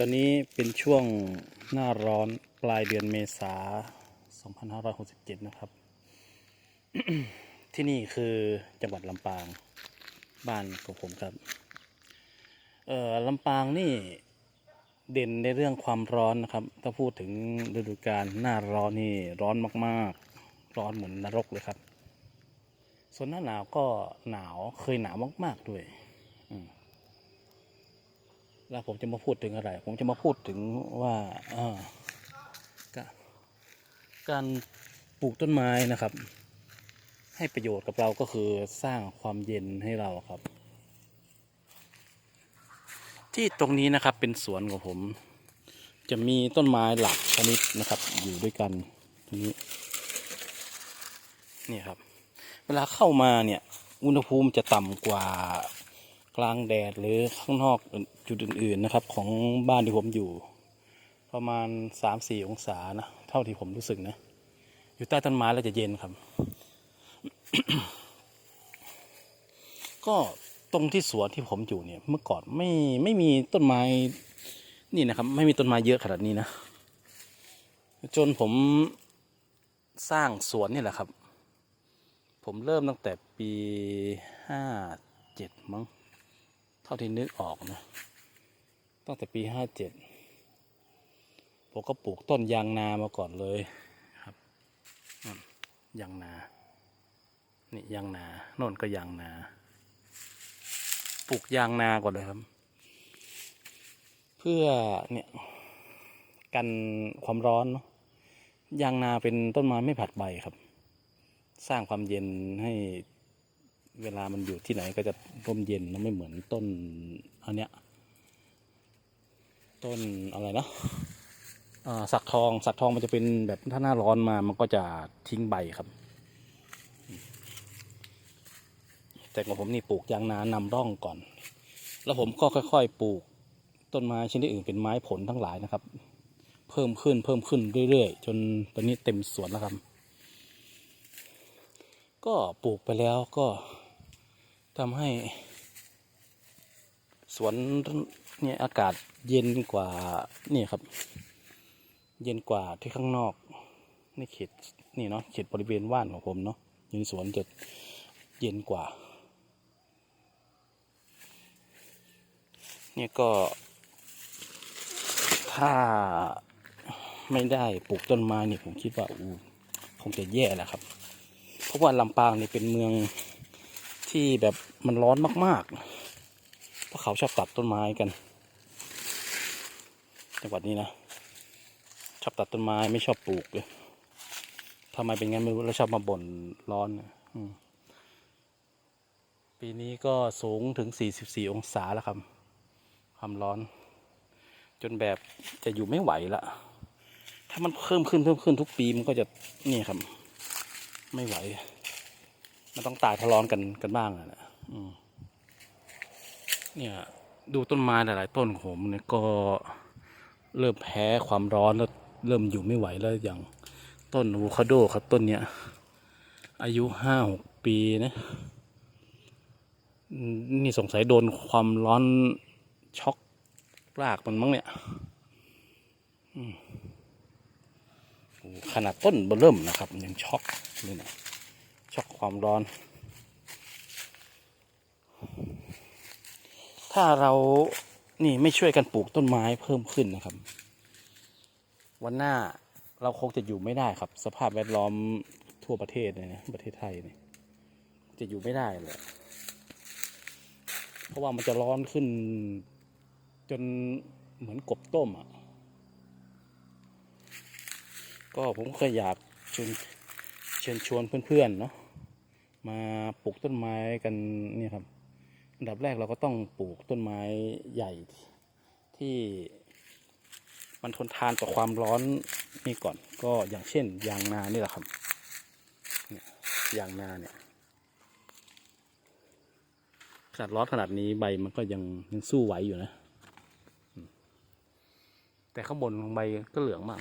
ตอนนี้เป็นช่วงหน้าร้อนปลายเดือนเมษา 2567 นะครับ ที่นี่คือจังหวัดลำปางบ้านของผมครับ เอ่อลำปางนี่เด่นในเรื่องความร้อนนะครับ ถ้าพูดถึงฤดูกาลหน้าร้อนนี่ร้อนมากๆ ร้อนเหมือนนรกเลยครับ ส่วนหน้าหนาวก็หนาวเคยหนาวมาก ๆ ด้วย แล้วผมจะมาพูดถึงอะไร ผมจะมาพูดถึงว่ากะการปลูกต้นไม้นะครับ ให้ประโยชน์กับเราก็คือสร้างความเย็นให้เราครับ ที่ตรงนี้นะครับเป็นสวนของผม จะมีต้นไม้หลักชนิดนะครับ อยู่ด้วยกันตรงนี้นี่ครับ เวลาเข้ามาเนี่ย อุณหภูมิจะต่ำกว่า กลางแดดหรือข้างนอกจุดอื่นๆนะครับ ของบ้านที่ผมอยู่ ประมาณสามสี่องศานะ เท่าที่ผมรู้สึกนะ อยู่ใต้ต้นไม้แล้วจะเย็นครับ ก็ตรงที่สวนที่ผมอยู่เนี่ยเมื่อก่อนไม่ไม่มีต้นไม้นี่นะครับ ไม่มีต้นไม้เยอะขนาดนี้นะ จนผมสร้างสวนนี่แหละครับ ผมเริ่มตั้งแต่ปีห้าเจ็ดมั้ง ท่าที่นึกออกนะตั้งแต่ปีห้าเจ็ดผมก็ปลูกต้นยางนามาก่อนเลยครับยางนานี่ยางนาโน่นก็ยางนาปลูกยางนาก่อนเลยครับ เพื่อเนี่ยกันความร้อนเนาะยางนาเป็นต้นไม้ไม่ผัดใบครับ สร้างความเย็นให้ เวลามันอยู่ที่ไหนก็จะร่มเย็นนะไม่เหมือนต้นอันเนี้ยต้นอะไรนะสักทองสักทองมันจะเป็นแบบถ้าหน้าร้อนมามันก็จะทิ้งใบครับ แต่ของผมนี่ปลูกยางนานำร่องก่อน แล้วผมก็ค่อย ๆ ปลูกต้นไม้ชนิดอื่นเป็นไม้ผลทั้งหลายนะครับ เพิ่มขึ้นเพิ่มขึ้นเรื่อยๆ จนตอนนี้เต็มสวนแล้วครับ ก็ปลูกไปแล้วก็ ทำให้สวนเนี่ยอากาศเย็นกว่านี่ครับ เย็นกว่าที่ข้างนอกนี่เขตนี่เนาะเขตบริเวณว่านของผมเนาะยู่ในสวนจะเย็นกว่า เนี่ยก็ ถ้าไม่ได้ปลูกต้นไม้เนี่ยผมคิดว่าอูคงจะแย่แหละครับ เพราะว่าลำปางเนี่ยเป็นเมือง ที่แบบมันร้อนมากๆเพราะเขาชอบตัดต้นไม้กัน จังหวัดนี้นะชอบตัดต้นไม้ไม่ชอบปลูกเลยทำไมเป็นงั้นไม่รู้แล้วชอบมาบ่นร้อนเนี่ยอืมปีนี้ก็สูงถึง 44 องศาแล้วครับ ความร้อน จนแบบจะอยู่ไม่ไหวละถ้ามันเพิ่มขึ้นเพิ่มขึ้นทุกปีมันก็จะนี่ครับ ไม่ไหว มันต้องตายเพราะร้อนกันกันบ้างอะนะเนี่ย ดูต้นไม้หลายๆต้นของผมเนี่ยก็เริ่มแพ้ความร้อนแล้วเริ่มอยู่ไม่ไหวแล้วอย่างต้นอะโวคาโดครับต้นเนี้ยอายุห้าหกปีนะนี่สงสัยโดนความร้อนช็อกรากมันมั้งเนี่ยขนาดต้นเบอร์เริ่มนะครับ ยังช็อกเลยนะ ช็อกความร้อน ถ้าเรานี่ไม่ช่วยกันปลูกต้นไม้เพิ่มขึ้นนะครับ วันหน้าเราคงจะอยู่ไม่ได้ครับ สภาพแวดล้อมทั่วประเทศเลยนะประเทศไทยเนี่ยจะอยู่ไม่ได้เลยเพราะว่ามันจะร้อนขึ้น จนเหมือนกบต้มอะ ก็ผมเคยอยากชวนเชิญชวนเพื่อนๆเนาะ มาปลูกต้นไม้กันเนี่ยครับอันดับแรกเราก็ต้องปลูกต้นไม้ใหญ่ที่มันทนทานต่อความร้อนนี่ก่อน ก็อย่างเช่น ยางนานี่แหละครับเนี่ยยางนาเนี่ยขนาดร้อนขนาดนี้ใบมันก็ยังยังสู้ไหวอยู่นะ แต่ข้างบนของใบก็เหลืองมาก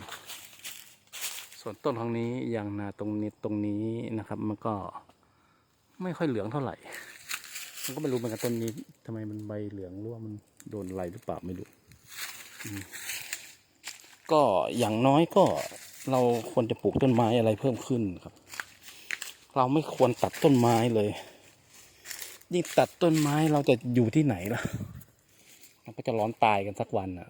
ส่วนต้นทางนี้ยางนาตรงนี้ตรงนี้นะครับ มันก็ ไม่ค่อยเหลืองเท่าไหร่ มันก็ไม่รู้เหมือนกันต้นนี้ทำไมมันใบเหลืองหรือว่ามันโดนอะไรหรือเปล่าไม่รู้ก็อย่างน้อยก็เราควรจะปลูกต้นไม้อะไรเพิ่มขึ้นครับ เราไม่ควรตัดต้นไม้เลยยิ่งตัดต้นไม้เราจะอยู่ที่ไหนล่ะเราก็จะร้อนตายกันสักวันอะ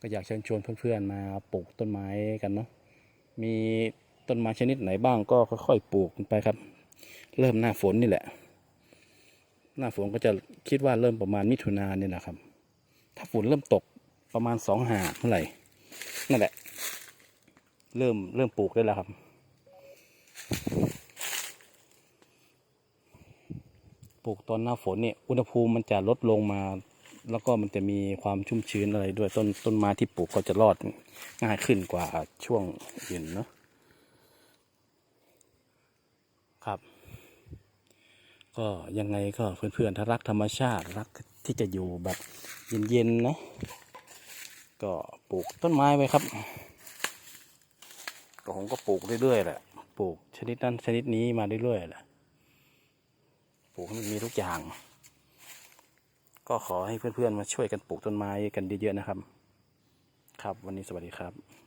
ก็อยากเชิญชวนเพื่อนๆมาปลูกต้นไม้กันเนาะมีต้นไม้ชนิดไหนบ้างก็ค่อยๆปลูกกันไปครับ เริ่มหน้าฝนนี่แหละ หน้าฝนก็จะคิดว่าเริ่มประมาณมิถุนาเนี่ยนะครับ ถ้าฝนเริ่มตกประมาณสองหาเมื่อไหร่นั่นแหละ เริ่มเริ่มปลูกได้แล้วครับ ปลูกตอนหน้าฝนเนี่ยอุณหภูมิมันจะลดลงมา แล้วก็มันจะมีความชุ่มชื้นอะไรด้วยต้นต้นไม้ที่ปลูกก็จะรอดง่ายขึ้นกว่าช่วงอื่นเนาะครับ ก็ยังไงก็เพื่อนๆถ้ารักธรรมชาติรักที่จะอยู่แบบเย็นๆนะ ก็ปลูกต้นไม้ไว้ครับก็ผมก็ปลูกเรื่อยๆแหละปลูกชนิดนั้นชนิดนี้มาเรื่อยๆแหละปลูกให้มันมีทุกอย่าง ก็ขอให้เพื่อนๆมาช่วยกันปลูกต้นไม้กันเยอะๆนะครับ ครับวันนี้สวัสดีครับ